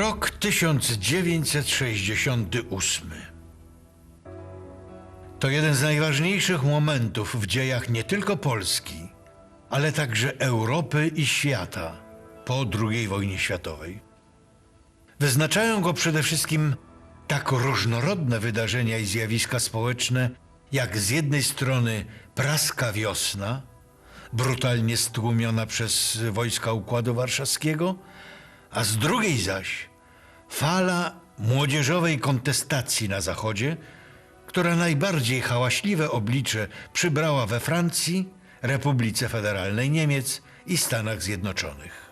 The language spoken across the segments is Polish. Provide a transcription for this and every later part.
1968. To jeden z najważniejszych momentów w dziejach nie tylko Polski, ale także Europy i świata po II wojnie światowej. Wyznaczają go przede wszystkim tak różnorodne wydarzenia i zjawiska społeczne, jak z jednej strony praska wiosna, brutalnie stłumiona przez wojska Układu Warszawskiego, a z drugiej zaś fala młodzieżowej kontestacji na Zachodzie, która najbardziej hałaśliwe oblicze przybrała we Francji, Republice Federalnej Niemiec i Stanach Zjednoczonych.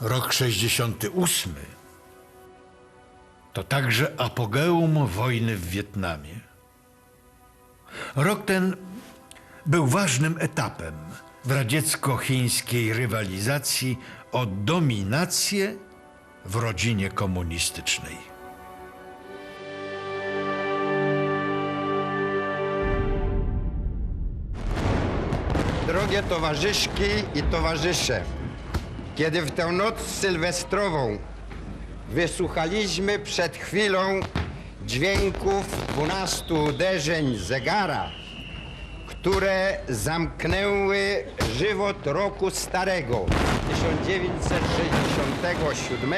Rok 68 to także apogeum wojny w Wietnamie. Rok ten był ważnym etapem w radziecko-chińskiej rywalizacji o dominację w rodzinie komunistycznej. Drogie towarzyszki i towarzysze, kiedy w tę noc sylwestrową wysłuchaliśmy przed chwilą dźwięków dwunastu uderzeń zegara, które zamknęły żywot roku starego 1967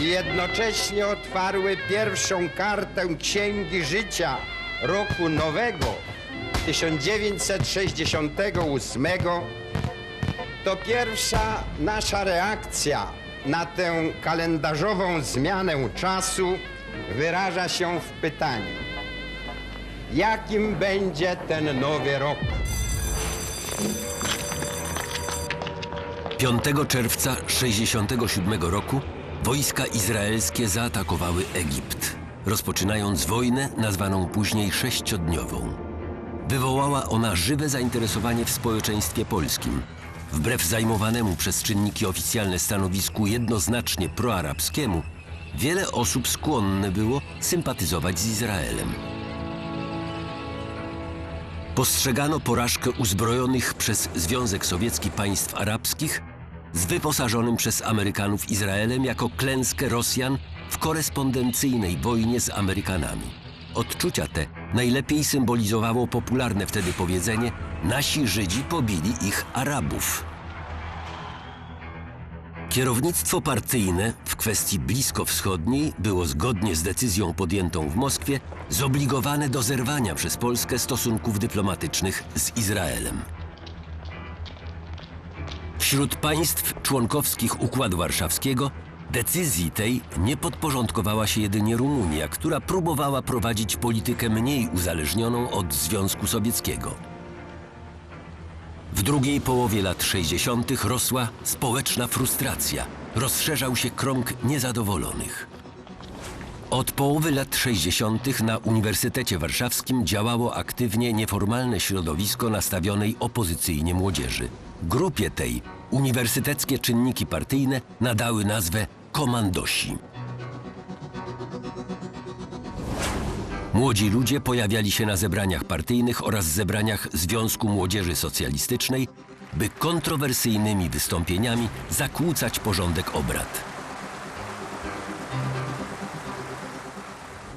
i jednocześnie otwarły pierwszą kartę księgi życia roku nowego 1968 to pierwsza nasza reakcja na tę kalendarzową zmianę czasu wyraża się w pytaniu: jakim będzie ten nowy rok? 5 czerwca 67 roku wojska izraelskie zaatakowały Egipt, rozpoczynając wojnę nazwaną później sześciodniową. Wywołała ona żywe zainteresowanie w społeczeństwie polskim. Wbrew zajmowanemu przez czynniki oficjalne stanowisku jednoznacznie proarabskiemu, wiele osób skłonne było sympatyzować z Izraelem. Postrzegano porażkę uzbrojonych przez Związek Sowiecki państw arabskich z wyposażonym przez Amerykanów Izraelem jako klęskę Rosjan w korespondencyjnej wojnie z Amerykanami. Odczucia te najlepiej symbolizowało popularne wtedy powiedzenie nasi Żydzi pobili ich Arabów. Kierownictwo partyjne w kwestii bliskowschodniej było zgodnie z decyzją podjętą w Moskwie zobligowane do zerwania przez Polskę stosunków dyplomatycznych z Izraelem. Wśród państw członkowskich Układu Warszawskiego decyzji tej nie podporządkowała się jedynie Rumunia, która próbowała prowadzić politykę mniej uzależnioną od Związku Sowieckiego. W drugiej połowie lat 60. rosła społeczna frustracja, rozszerzał się krąg niezadowolonych. Od połowy lat 60. na Uniwersytecie Warszawskim działało aktywnie nieformalne środowisko nastawionej opozycyjnie młodzieży. Grupie tej uniwersyteckie czynniki partyjne nadały nazwę komandosi. Młodzi ludzie pojawiali się na zebraniach partyjnych oraz zebraniach Związku Młodzieży Socjalistycznej, by kontrowersyjnymi wystąpieniami zakłócać porządek obrad.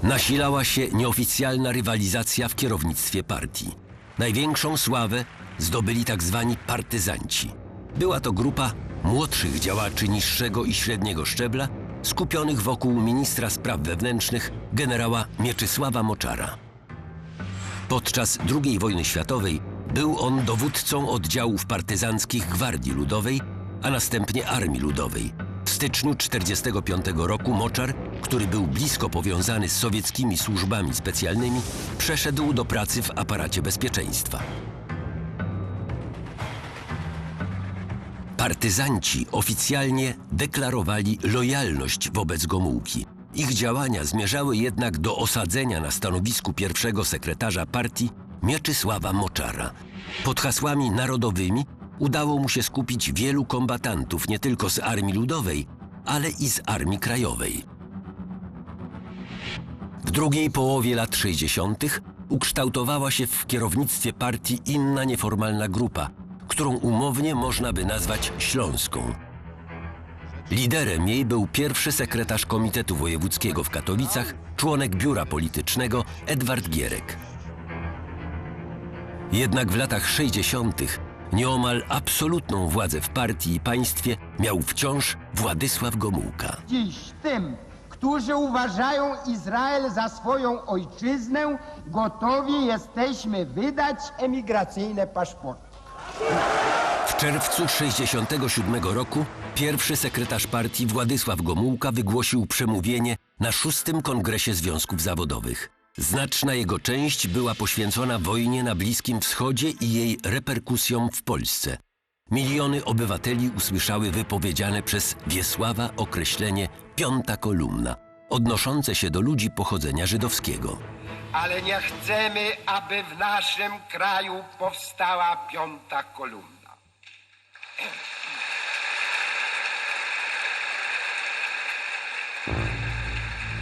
Nasilała się nieoficjalna rywalizacja w kierownictwie partii. Największą sławę zdobyli tak zwani partyzanci. Była to grupa młodszych działaczy niższego i średniego szczebla, skupionych wokół ministra spraw wewnętrznych generała Mieczysława Moczara. Podczas II wojny światowej był on dowódcą oddziałów partyzanckich Gwardii Ludowej, a następnie Armii Ludowej. W styczniu 1945 roku Moczar, który był blisko powiązany z sowieckimi służbami specjalnymi, przeszedł do pracy w aparacie bezpieczeństwa. Partyzanci oficjalnie deklarowali lojalność wobec Gomułki. Ich działania zmierzały jednak do osadzenia na stanowisku pierwszego sekretarza partii Mieczysława Moczara. Pod hasłami narodowymi udało mu się skupić wielu kombatantów nie tylko z Armii Ludowej, ale i z Armii Krajowej. W drugiej połowie lat 60. ukształtowała się w kierownictwie partii inna nieformalna grupa, którą umownie można by nazwać Śląską. Liderem jej był pierwszy sekretarz Komitetu Wojewódzkiego w Katowicach, członek biura politycznego Edward Gierek. Jednak w latach 60. nieomal absolutną władzę w partii i państwie miał wciąż Władysław Gomułka. Dziś tym, którzy uważają Izrael za swoją ojczyznę, gotowi jesteśmy wydać emigracyjne paszporty. W czerwcu 67 roku pierwszy sekretarz partii Władysław Gomułka wygłosił przemówienie na szóstym kongresie związków zawodowych. Znaczna jego część była poświęcona wojnie na Bliskim Wschodzie i jej reperkusjom w Polsce. Miliony obywateli usłyszały wypowiedziane przez Wiesława określenie piąta kolumna, odnoszące się do ludzi pochodzenia żydowskiego. Ale nie chcemy, aby w naszym kraju powstała piąta kolumna.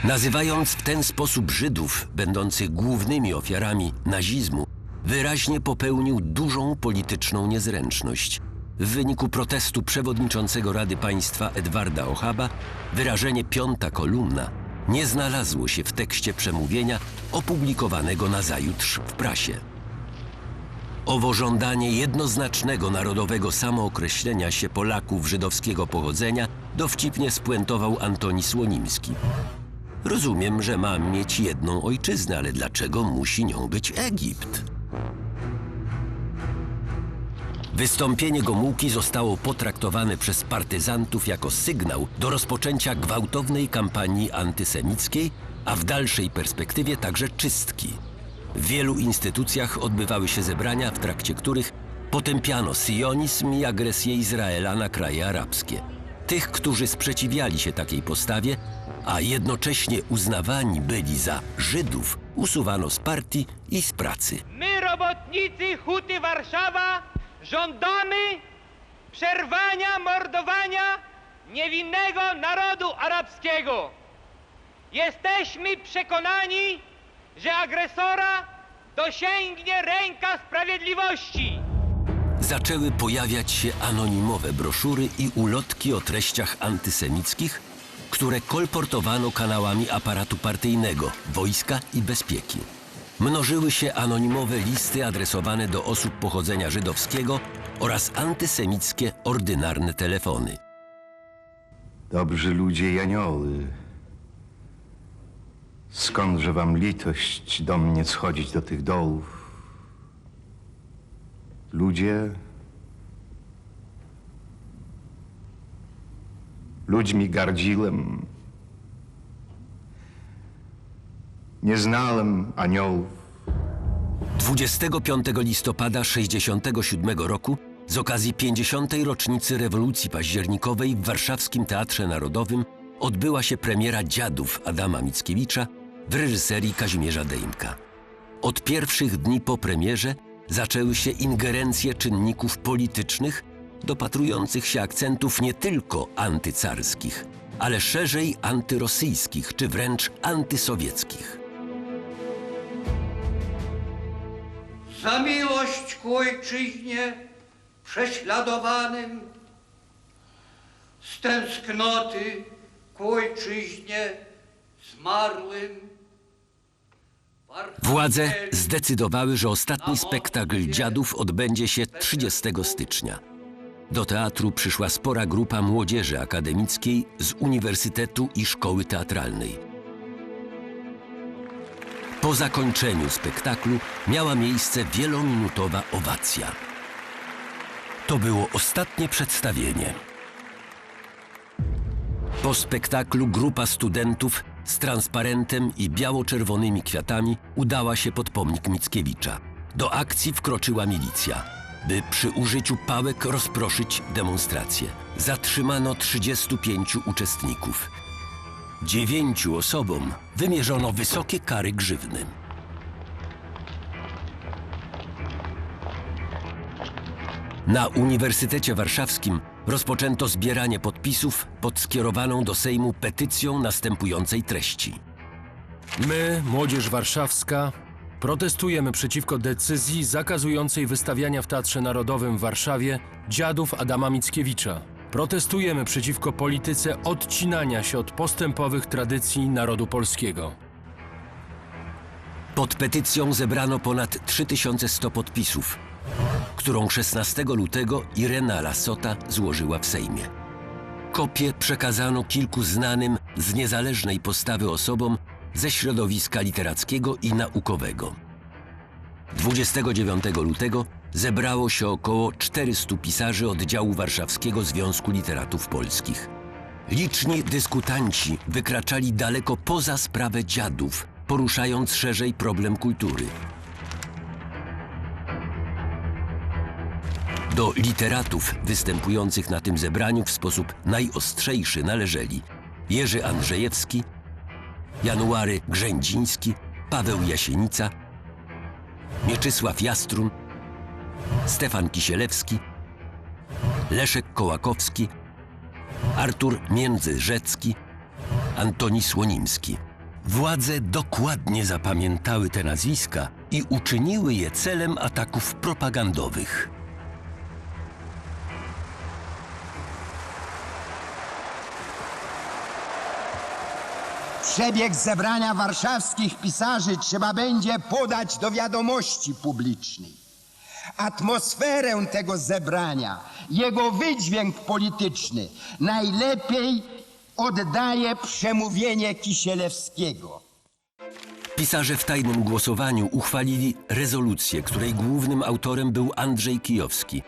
Nazywając w ten sposób Żydów, będących głównymi ofiarami nazizmu, wyraźnie popełnił dużą polityczną niezręczność. W wyniku protestu przewodniczącego Rady Państwa Edwarda Ochaba wyrażenie piąta kolumna nie znalazło się w tekście przemówienia opublikowanego nazajutrz w prasie. Owo żądanie jednoznacznego narodowego samookreślenia się Polaków żydowskiego pochodzenia dowcipnie spuentował Antoni Słonimski. Rozumiem, że mam mieć jedną ojczyznę, ale dlaczego musi nią być Egipt? Wystąpienie Gomułki zostało potraktowane przez partyzantów jako sygnał do rozpoczęcia gwałtownej kampanii antysemickiej, a w dalszej perspektywie także czystki. W wielu instytucjach odbywały się zebrania, w trakcie których potępiano sionizm i agresję Izraela na kraje arabskie. Tych, którzy sprzeciwiali się takiej postawie, a jednocześnie uznawani byli za Żydów, usuwano z partii i z pracy. My, robotnicy Huty Warszawa, żądamy przerwania mordowania niewinnego narodu arabskiego. Jesteśmy przekonani, że agresora dosięgnie ręka sprawiedliwości. zaczęły pojawiać się anonimowe broszury i ulotki o treściach antysemickich, które kolportowano kanałami aparatu partyjnego, wojska i bezpieki. Mnożyły się anonimowe listy adresowane do osób pochodzenia żydowskiego oraz antysemickie ordynarne telefony. Dobrzy ludzie i anioły, skądże wam litość do mnie schodzić do tych dołów? Ludzie, ludźmi gardziłem, nie znałem aniołów. 25 listopada 67 roku z okazji 50. rocznicy rewolucji październikowej w Warszawskim Teatrze Narodowym odbyła się premiera Dziadów Adama Mickiewicza w reżyserii Kazimierza Dejmka. Od pierwszych dni po premierze zaczęły się ingerencje czynników politycznych dopatrujących się akcentów nie tylko antycarskich, ale szerzej antyrosyjskich czy wręcz antysowieckich. Za miłość ku ojczyźnie prześladowanym, z tęsknoty ku ojczyźnie zmarłym. Władze zdecydowały, że ostatni spektakl Dziadów odbędzie się 30 stycznia. Do teatru przyszła spora grupa młodzieży akademickiej z Uniwersytetu i Szkoły Teatralnej. Po zakończeniu spektaklu miała miejsce wielominutowa owacja. To było ostatnie przedstawienie. Po spektaklu grupa studentów z transparentem i biało-czerwonymi kwiatami udała się pod pomnik Mickiewicza. Do akcji wkroczyła milicja, by przy użyciu pałek rozproszyć demonstrację. Zatrzymano 35 uczestników. Dziewięciu osobom wymierzono wysokie kary grzywny. Na Uniwersytecie Warszawskim rozpoczęto zbieranie podpisów pod skierowaną do Sejmu petycją następującej treści. My, Młodzież Warszawska, protestujemy przeciwko decyzji zakazującej wystawiania w Teatrze Narodowym w Warszawie dziadów Adama Mickiewicza. Protestujemy przeciwko polityce odcinania się od postępowych tradycji narodu polskiego. Pod petycją zebrano ponad 3100 podpisów, którą 16 lutego Irena Lasota złożyła w Sejmie. Kopię przekazano kilku znanym z niezależnej postawy osobom ze środowiska literackiego i naukowego. 29 lutego zebrało się około 400 pisarzy oddziału Warszawskiego Związku Literatów Polskich. Liczni dyskutanci wykraczali daleko poza sprawę dziadów, poruszając szerzej problem kultury. Do literatów występujących na tym zebraniu w sposób najostrzejszy należeli Jerzy Andrzejewski, January Grzędziński, Paweł Jasienica, Mieczysław Jastrun, Stefan Kisielewski, Leszek Kołakowski, Artur Międzyrzecki, Antoni Słonimski. Władze dokładnie zapamiętały te nazwiska i uczyniły je celem ataków propagandowych. Przebieg zebrania warszawskich pisarzy trzeba będzie podać do wiadomości publicznej. Atmosferę tego zebrania, jego wydźwięk polityczny najlepiej oddaje przemówienie Kisielewskiego. Pisarze w tajnym głosowaniu uchwalili rezolucję, której głównym autorem był Andrzej Kijowski.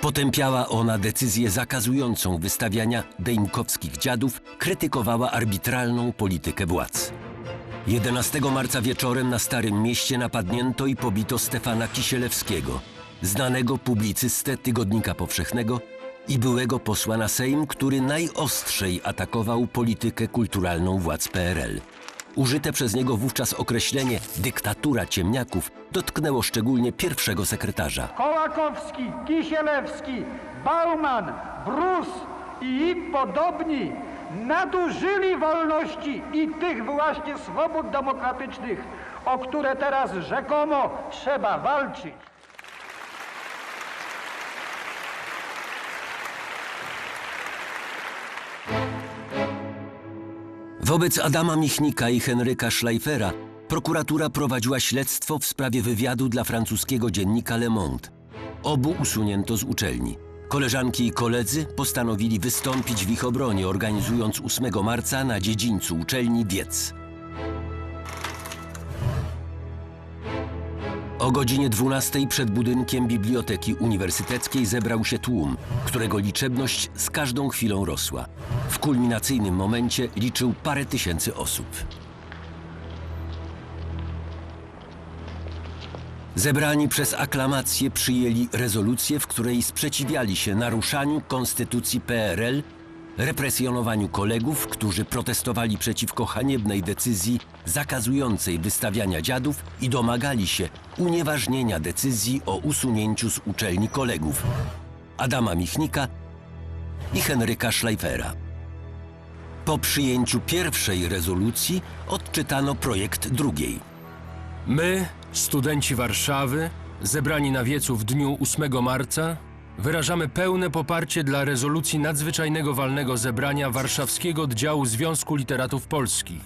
Potępiała ona decyzję zakazującą wystawiania dejmkowskich dziadów, krytykowała arbitralną politykę władz. 11 marca wieczorem na Starym Mieście napadnięto i pobito Stefana Kisielewskiego, znanego publicystę Tygodnika Powszechnego i byłego posła na Sejm, który najostrzej atakował politykę kulturalną władz PRL. Użyte przez niego wówczas określenie dyktatura ciemniaków dotknęło szczególnie pierwszego sekretarza. Kołakowski, Kisielewski, Bauman, Brus i im podobni nadużyli wolności i tych właśnie swobód demokratycznych, o które teraz rzekomo trzeba walczyć. Wobec Adama Michnika i Henryka Schleifera prokuratura prowadziła śledztwo w sprawie wywiadu dla francuskiego dziennika Le Monde. Obu usunięto z uczelni. Koleżanki i koledzy postanowili wystąpić w ich obronie, organizując 8 marca na dziedzińcu uczelni wiec. O godzinie 12 przed budynkiem Biblioteki Uniwersyteckiej zebrał się tłum, którego liczebność z każdą chwilą rosła. W kulminacyjnym momencie liczył parę tysięcy osób. Zebrani przez aklamację przyjęli rezolucję, w której sprzeciwiali się naruszaniu konstytucji PRL, represjonowaniu kolegów, którzy protestowali przeciwko haniebnej decyzji zakazującej wystawiania dziadów i domagali się unieważnienia decyzji o usunięciu z uczelni kolegów Adama Michnika i Henryka Schleifera. Po przyjęciu pierwszej rezolucji odczytano projekt drugiej. My, studenci Warszawy, zebrani na wiecu w dniu 8 marca, wyrażamy pełne poparcie dla rezolucji nadzwyczajnego walnego zebrania Warszawskiego Oddziału Związku Literatów Polskich.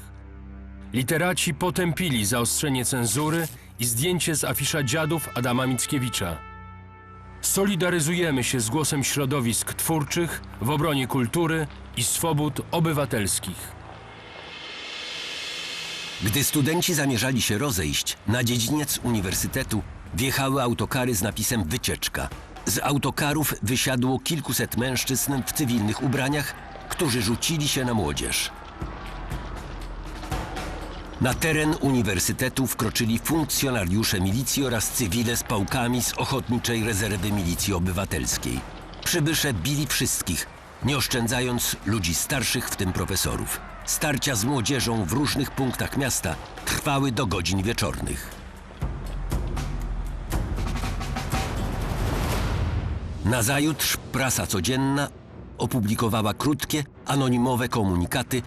Literaci potępili zaostrzenie cenzury i zdjęcie z afisza dziadów Adama Mickiewicza. Solidaryzujemy się z głosem środowisk twórczych w obronie kultury i swobód obywatelskich. Gdy studenci zamierzali się rozejść, na dziedziniec uniwersytetu wjechały autokary z napisem wycieczka. Z autokarów wysiadło kilkuset mężczyzn w cywilnych ubraniach, którzy rzucili się na młodzież. Na teren uniwersytetu wkroczyli funkcjonariusze milicji oraz cywile z pałkami z Ochotniczej Rezerwy Milicji Obywatelskiej. Przybysze bili wszystkich, nie oszczędzając ludzi starszych, w tym profesorów. Starcia z młodzieżą w różnych punktach miasta trwały do godzin wieczornych. Nazajutrz prasa codzienna opublikowała krótkie, anonimowe komunikaty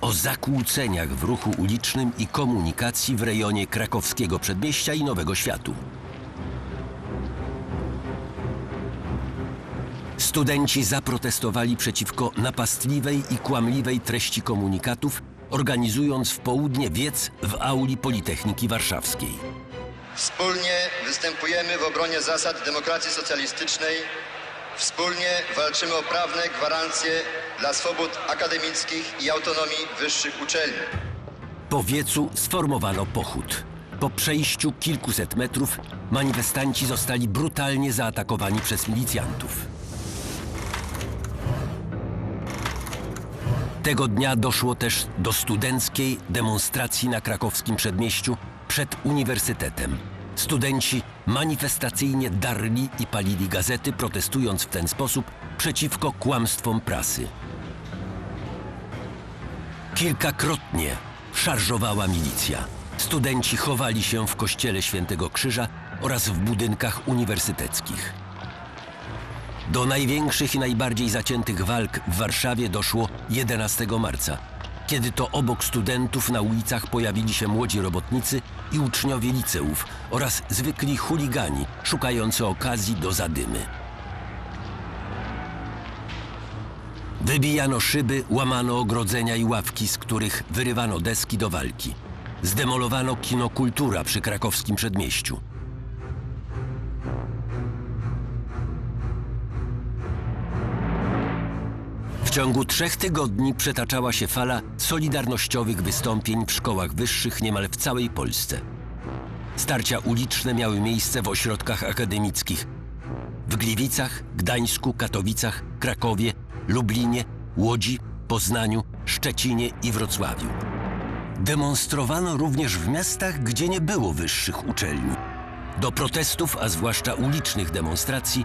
o zakłóceniach w ruchu ulicznym i komunikacji w rejonie krakowskiego przedmieścia i Nowego Światu. Studenci zaprotestowali przeciwko napastliwej i kłamliwej treści komunikatów, organizując w południe wiec w auli Politechniki Warszawskiej. Wspólnie występujemy w obronie zasad demokracji socjalistycznej. Wspólnie walczymy o prawne gwarancje dla swobód akademickich i autonomii wyższych uczelni. Po wiecu sformowano pochód. Po przejściu kilkuset metrów manifestanci zostali brutalnie zaatakowani przez milicjantów. Tego dnia doszło też do studenckiej demonstracji na krakowskim przedmieściu przed uniwersytetem. Studenci manifestacyjnie darli i palili gazety, protestując w ten sposób przeciwko kłamstwom prasy. Kilkakrotnie szarżowała milicja. Studenci chowali się w kościele Świętego Krzyża oraz w budynkach uniwersyteckich. Do największych i najbardziej zaciętych walk w Warszawie doszło 11 marca, kiedy to obok studentów na ulicach pojawili się młodzi robotnicy i uczniowie liceów oraz zwykli chuligani szukający okazji do zadymy. Wybijano szyby, łamano ogrodzenia i ławki, z których wyrywano deski do walki. Zdemolowano kino Kultura przy krakowskim przedmieściu. Ciągu trzech tygodni przetaczała się fala solidarnościowych wystąpień w szkołach wyższych niemal w całej Polsce. Starcia uliczne miały miejsce w ośrodkach akademickich w Gliwicach, Gdańsku, Katowicach, Krakowie, Lublinie, Łodzi, Poznaniu, Szczecinie i Wrocławiu. Demonstrowano również w miastach, gdzie nie było wyższych uczelni. Do protestów, a zwłaszcza ulicznych demonstracji,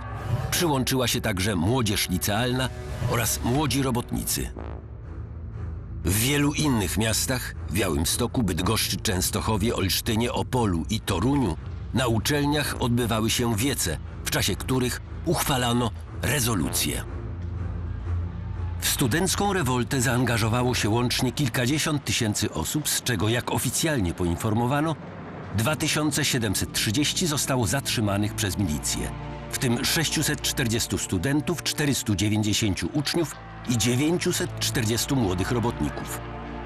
przyłączyła się także młodzież licealna oraz młodzi robotnicy. W wielu innych miastach, w Białymstoku, Bydgoszczy, Częstochowie, Olsztynie, Opolu i Toruniu, na uczelniach odbywały się wiece, w czasie których uchwalano rezolucje. W studencką rewoltę zaangażowało się łącznie kilkadziesiąt tysięcy osób, z czego, jak oficjalnie poinformowano, 2730 zostało zatrzymanych przez milicję, w tym 640 studentów, 490 uczniów i 940 młodych robotników.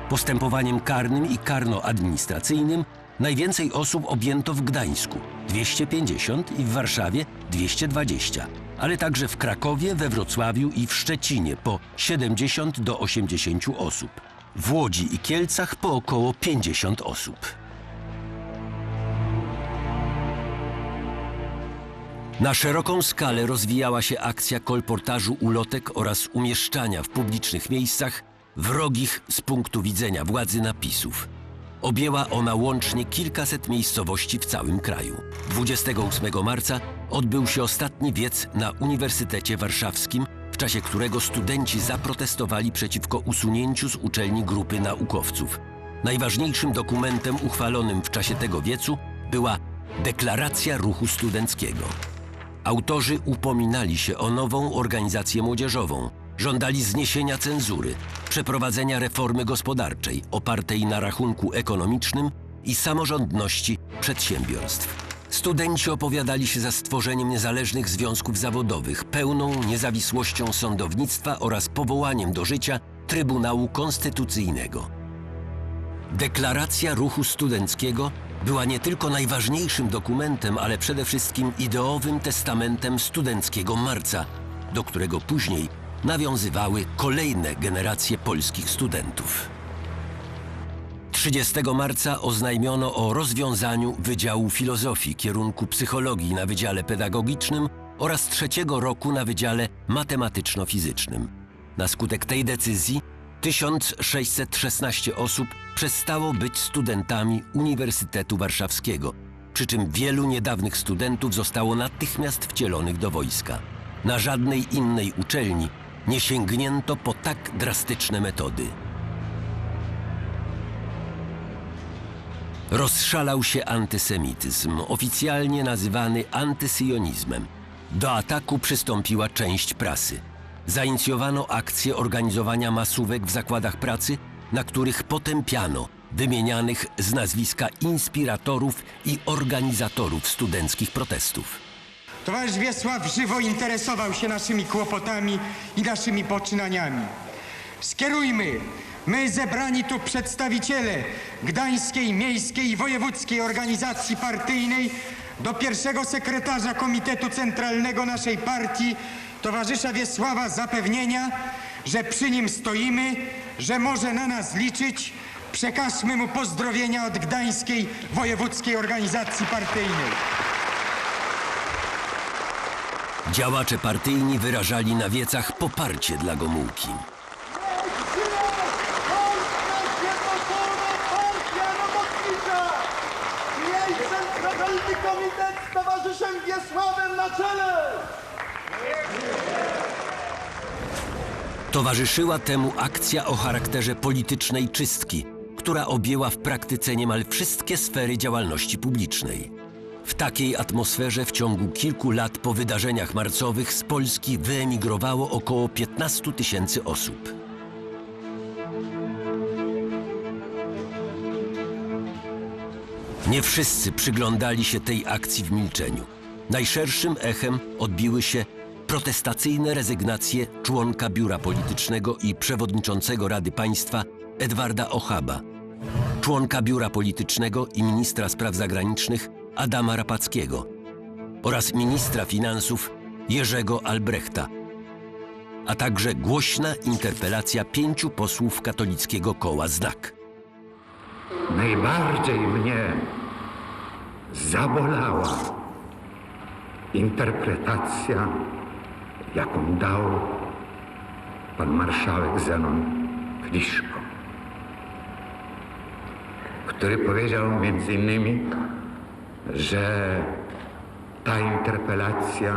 Postępowaniem karnym i karno-administracyjnym najwięcej osób objęto w Gdańsku 250 i w Warszawie 220, ale także w Krakowie, we Wrocławiu i w Szczecinie po 70 do 80 osób. W Łodzi i Kielcach po około 50 osób. Na szeroką skalę rozwijała się akcja kolportażu ulotek oraz umieszczania w publicznych miejscach wrogich z punktu widzenia władzy napisów. Objęła ona łącznie kilkaset miejscowości w całym kraju. 28 marca odbył się ostatni wiec na Uniwersytecie Warszawskim, w czasie którego studenci zaprotestowali przeciwko usunięciu z uczelni grupy naukowców. Najważniejszym dokumentem uchwalonym w czasie tego wiecu była Deklaracja Ruchu Studenckiego. Autorzy upominali się o nową organizację młodzieżową, żądali zniesienia cenzury, przeprowadzenia reformy gospodarczej opartej na rachunku ekonomicznym i samorządności przedsiębiorstw. Studenci opowiadali się za stworzeniem niezależnych związków zawodowych, pełną niezawisłością sądownictwa oraz powołaniem do życia Trybunału Konstytucyjnego. Deklaracja ruchu studenckiego była nie tylko najważniejszym dokumentem, ale przede wszystkim ideowym testamentem studenckiego marca, do którego później nawiązywały kolejne generacje polskich studentów. 30 marca oznajmiono o rozwiązaniu Wydziału Filozofii kierunku psychologii na Wydziale Pedagogicznym oraz trzeciego roku na Wydziale Matematyczno-Fizycznym. Na skutek tej decyzji 1616 osób przestało być studentami Uniwersytetu Warszawskiego, przy czym wielu niedawnych studentów zostało natychmiast wcielonych do wojska. Na żadnej innej uczelni nie sięgnięto po tak drastyczne metody. Rozszalał się antysemityzm, oficjalnie nazywany antysyjonizmem. Do ataku przystąpiła część prasy. Zainicjowano akcję organizowania masówek w zakładach pracy, na których potępiano wymienianych z nazwiska inspiratorów i organizatorów studenckich protestów. Towarzysz Wiesław żywo interesował się naszymi kłopotami i naszymi poczynaniami. Skierujmy, my zebrani tu przedstawiciele Gdańskiej Miejskiej i Wojewódzkiej Organizacji Partyjnej do pierwszego sekretarza Komitetu Centralnego naszej partii, towarzysza Wiesława zapewnienia, że przy nim stoimy, że może na nas liczyć. Przekażmy mu pozdrowienia od Gdańskiej Wojewódzkiej Organizacji Partyjnej. Działacze partyjni wyrażali na wiecach poparcie dla Gomułki. Jej centralny komitet z towarzyszem Wiesławem na czele! Towarzyszyła temu akcja o charakterze politycznej czystki, która objęła w praktyce niemal wszystkie sfery działalności publicznej. W takiej atmosferze w ciągu kilku lat po wydarzeniach marcowych z Polski wyemigrowało około 15 tysięcy osób. Nie wszyscy przyglądali się tej akcji w milczeniu. Najszerszym echem odbiły się protestacyjne rezygnacje członka biura politycznego i przewodniczącego Rady Państwa Edwarda Ochaba, członka biura politycznego i ministra spraw zagranicznych Adama Rapackiego oraz ministra finansów Jerzego Albrechta, a także głośna interpelacja pięciu posłów katolickiego koła Znak. Najbardziej mnie zabolała interpretacja, jaką dał pan marszałek Zenon Kliszko, który powiedział między innymi, że ta interpelacja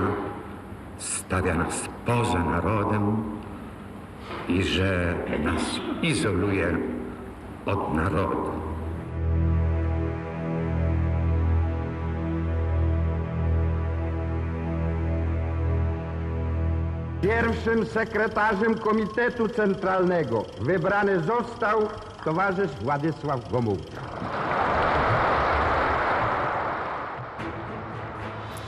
stawia nas poza narodem i że nas izoluje od narodu. Pierwszym sekretarzem Komitetu Centralnego wybrany został towarzysz Władysław Gomułka.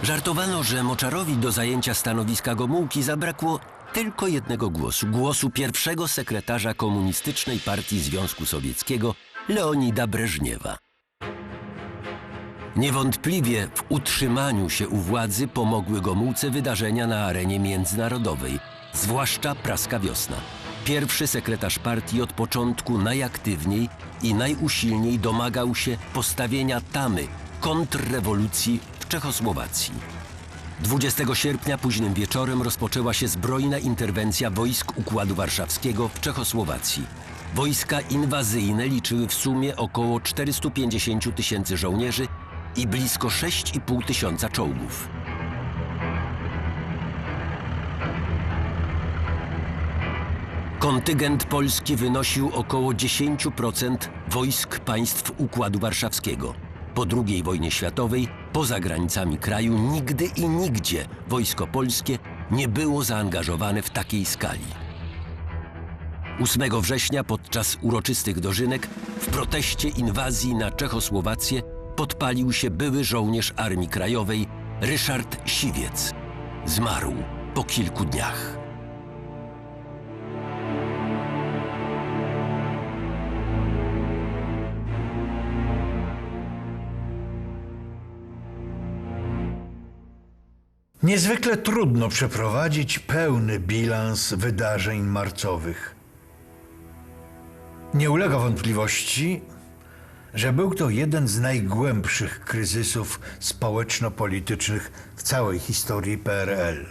Żartowano, że Moczarowi do zajęcia stanowiska Gomułki zabrakło tylko jednego głosu głosu pierwszego sekretarza Komunistycznej Partii Związku Sowieckiego Leonida Breżniewa. Niewątpliwie w utrzymaniu się u władzy pomogły Gomułce wydarzenia na arenie międzynarodowej, zwłaszcza praska wiosna. Pierwszy sekretarz partii od początku najaktywniej i najusilniej domagał się postawienia tamy kontrrewolucji w Czechosłowacji. 20 sierpnia późnym wieczorem rozpoczęła się zbrojna interwencja wojsk Układu Warszawskiego w Czechosłowacji. Wojska inwazyjne liczyły w sumie około 450 tysięcy żołnierzy i blisko 6,5 tysiąca czołgów. Kontyngent polski wynosił około 10% wojsk państw Układu Warszawskiego. Po II wojnie światowej, poza granicami kraju, nigdy i nigdzie wojsko polskie nie było zaangażowane w takiej skali. 8 września podczas uroczystych dożynek w proteście inwazji na Czechosłowację podpalił się były żołnierz Armii Krajowej Ryszard Siwiec. Zmarł po kilku dniach. Niezwykle trudno przeprowadzić pełny bilans wydarzeń marcowych. Nie ulega wątpliwości, że był to jeden z najgłębszych kryzysów społeczno-politycznych w całej historii PRL.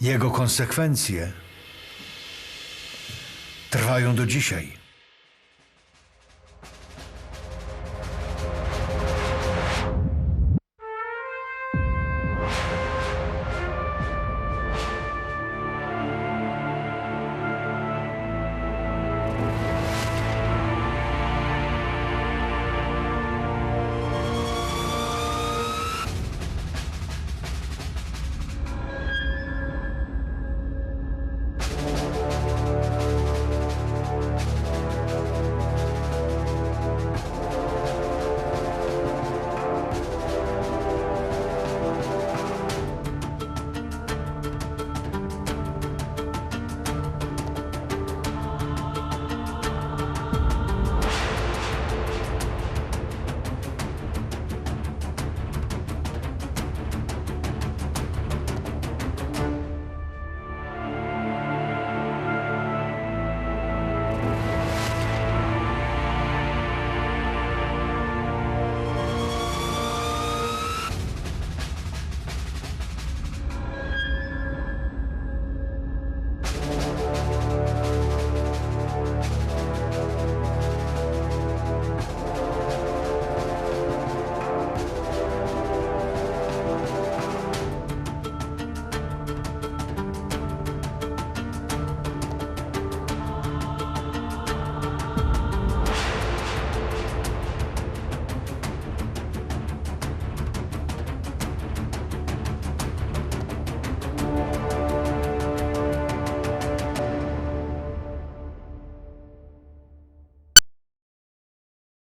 Jego konsekwencje trwają do dzisiaj.